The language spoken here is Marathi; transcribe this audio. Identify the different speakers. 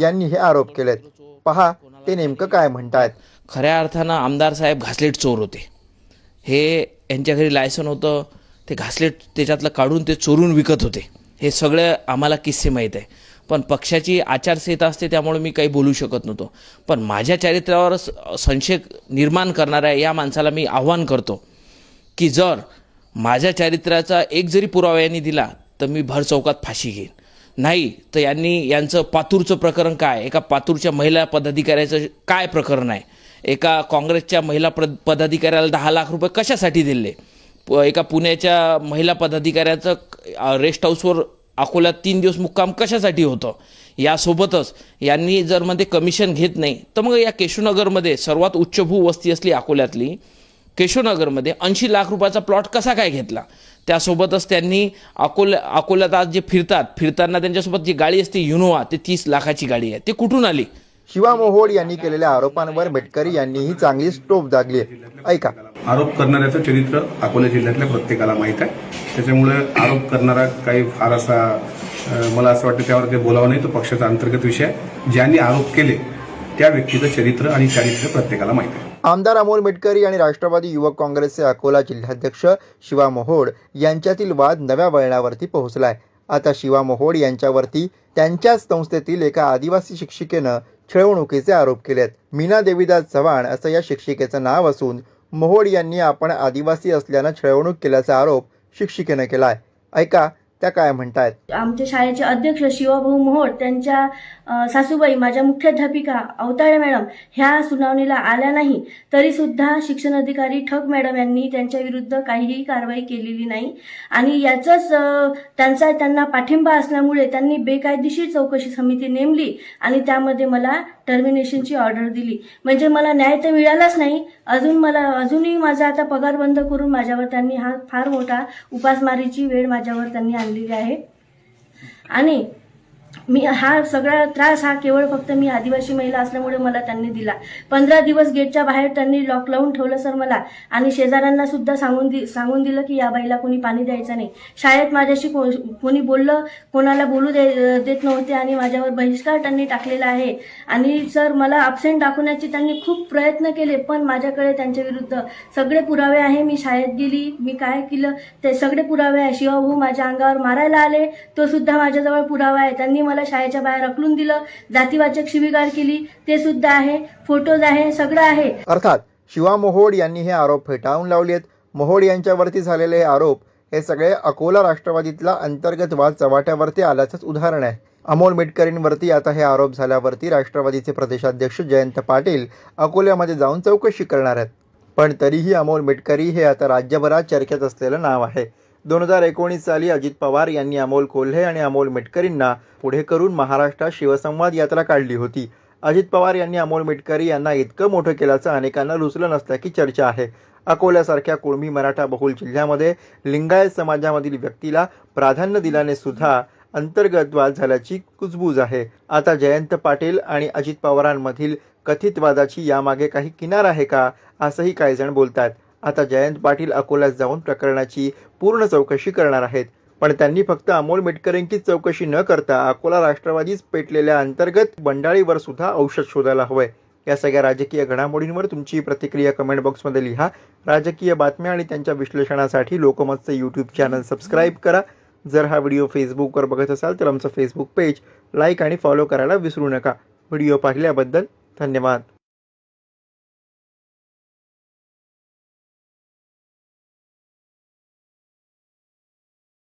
Speaker 1: यांनी हे आरोप केलेत. पहा ते नेमकं काय म्हणतायत?
Speaker 2: खऱ्या अर्थानं आमदार साहेब घासलेट चोर होते. हे यांच्या घरी लायसन होतं ते घासलेट त्याच्यातलं काढून ते चोरून विकत होते. हे सगळे आम्हाला किस्से माहीत आहे. पण पक्षाची आचारसंहिता असते त्यामुळे मी काही बोलू शकत नव्हतो. पण माझ्या चारित्र्यावर संशय निर्माण करणाऱ्या या माणसाला मी आव्हान करतो की जर माझ्या चारित्र्याचा एक जरी पुरावा यांनी दिला तर मी भर चौकात फाशी घेईन. नाही तर यांनी यांचं पातूरचं प्रकरण काय? एका पातूरच्या महिला पदाधिकाऱ्याचं काय प्रकरण आहे? एका काँग्रेसच्या महिला प्र पदाधिकाऱ्याला दहा लाख रुपये कशासाठी दिले? प- एका पुण्याच्या महिला पदाधिकाऱ्याचं रेस्ट हाऊसवर अकोल्यात तीन दिवस मुक्काम कशासाठी होतं? यासोबतच यांनी जर मध्ये कमिशन घेत नाही तर मग या केशवनगरमध्ये सर्वात उच्चभू वस्ती असली अकोल्यातली केशवनगरमध्ये ऐंशी लाख रुपयाचा प्लॉट कसा काय घेतला? त्यासोबतच त्यांनी अकोल्या अकोल्यात आज जे फिरतात फिरताना त्यांच्यासोबत जी गाडी असते युनोवा ते तीस लाखाची गाडी आहे. ते कुठून आली?
Speaker 1: शिवा मोहोड यांनी केलेल्या आरोपांवर मेटकरी यांनीही चांगली स्टोप दागली ऐका.
Speaker 3: आरोप करणाऱ्याचं चरित्र अकोला जिल्ह्यातल्या प्रत्येकाला माहीत आहे. त्याच्यामुळे आरोप करणारा काही फार असा अं, मला असं वाटतं त्यावर काही बोलावं नाही तो पक्षाचा अंतर्गत विषय आहे. ज्यांनी आरोप केले त्या व्यक्तीचं चरित्र आणि चारित्र्य प्रत्येकाला माहीत आहे.
Speaker 1: आमदार अमोल मिटकरी आणि राष्ट्रवादी युवक काँग्रेसचे अकोला जिल्हाध्यक्ष शिवा मोहोड यांच्यातील वाद नव्या वळणावरती पोहोचलाय. आता शिवा मोहोड यांच्यावरती त्यांच्याच संस्थेतील एका आदिवासी शिक्षिकेनं छळवणुकीचे आरोप केलेत. मीना देवीदास चव्हाण असं या शिक्षिकेचं नाव असून मोहोड यांनी आपण आदिवासी असल्यानं छळवणूक केल्याचा आरोप शिक्षिकेनं केलाय. ऐका त्या काय म्हणतायत?
Speaker 4: आमच्या शाळेचे अध्यक्ष शिवाभाऊ मोहोळ त्यांच्या सासूबाई माझ्या मुख्याध्यापिका अवताळे मॅडम ह्या सुनावणीला आल्या नाही. तरी सुद्धा शिक्षण अधिकारी ठग मॅडम यांनी त्यांच्या विरुद्ध काहीही कारवाई केलेली नाही. आणि याचाच त्यांचा त्यांना पाठिंबा असल्यामुळे त्यांनी बेकायदेशीर चौकशी समिती नेमली आणि त्यामध्ये मला टर्मिनेशनची ऑर्डर दिली. म्हणजे मला न्याय तर मिळालाच नाही. अजून मला अजूनही माझा आता पगार बंद करून माझ्यावर त्यांनी हा फार मोठा उपासमारीची वेळ माझ्यावर त्यांनी आणलेली आहे. आणि मी हा सगळा त्रास हा केवळ फक्त मी आदिवासी महिला असल्यामुळे मला त्यांनी दिला. पंधरा दिवस गेटच्या बाहेर त्यांनी लॉक लावून ठेवलं सर मला. आणि शेजाऱ्यांना सुद्धा सांगून दि सांगून दिलं की या बाईला कोणी पाणी द्यायचं नाही. शाळेत माझ्याशी को कोणी बोललं कोणाला बोलू दे देत नव्हते आणि माझ्यावर बहिष्कार त्यांनी टाकलेला आहे. आणि सर मला अबसेंट दाखवण्याचे त्यांनी खूप प्रयत्न केले पण माझ्याकडे त्यांच्या विरुद्ध सगळे पुरावे आहे. मी शाळेत गेली मी काय केलं ते सगळे पुरावे आहे. शिवाभाऊ माझ्या अंगावर मारायला आले तो सुद्धा माझ्याजवळ पुरावा आहे. त्यांनी मला शाळेच्या बाहेर अकलून दिलं. जातीवाचक शिवीगाळ केली. ते सुद्धा आहे. फोटोज आहे. सगळं आहे.
Speaker 1: अर्थात शिवा मोहोड यांनी हे आरोप फेटाळून लावलेत. मोहोड यांच्यावरती झालेले हे आरोप हे सगळे अकोला राष्ट्रवादीतला अंतर्गत वाद चव्हाट्यावरती आल्याचंच उदाहरण आहे. अमोल मेटकरींवरती आता हे आरोप झाल्यावरती राष्ट्रवादीचे प्रदेशाध्यक्ष जयंत पाटील अकोल्यामध्ये जाऊन चौकशी करणार आहेत. पण तरीही अमोल मेटकरी हे आता राज्यभरात चर्चेत असलेलं नाव आहे. दोन हजार एकोणीस साली अजित पवार यांनी अमोल कोल्हे आणि अमोल मिटकरींना पुढे करून महाराष्ट्रात शिवसंवाद यात्रा काढली होती. अजित पवार यांनी अमोल मिटकरी यांना इतकं मोठं केल्याचं अनेकांना रुचलं नसल्याची चर्चा आहे. अकोल्यासारख्या कुळमी मराठा बहुल जिल्ह्यामध्ये लिंगायत समाजामधील व्यक्तीला प्राधान्य दिल्याने सुद्धा अंतर्गत वाद झाल्याची कुजबूज आहे. आता जयंत पाटील आणि अजित पवारांमधील कथित वादाची यामागे काही किनार आहे का? असंही काही जण बोलतात आता जयंत पाटील अकोल्यात जाऊन प्रकरणाची पूर्ण चौकशी करणार आहेत. पण त्यांनी फक्त अमोल मेटकरेंचीच चौकशी न करता अकोला राष्ट्रवादीच पेटलेल्या अंतर्गत बंडाळीवर सुद्धा औषध शोधायला हवंय. या सगळ्या राजकीय घडामोडींवर तुमची प्रतिक्रिया कमेंट बॉक्समध्ये लिहा. राजकीय बातम्या आणि त्यांच्या विश्लेषणासाठी लोकमतचं यूट्यूब चॅनल सबस्क्राईब करा. जर हा व्हिडिओ फेसबुकवर बघत असाल तर आमचं फेसबुक पेज लाईक आणि फॉलो करायला विसरू नका. व्हिडिओ पाहिल्याबद्दल धन्यवाद.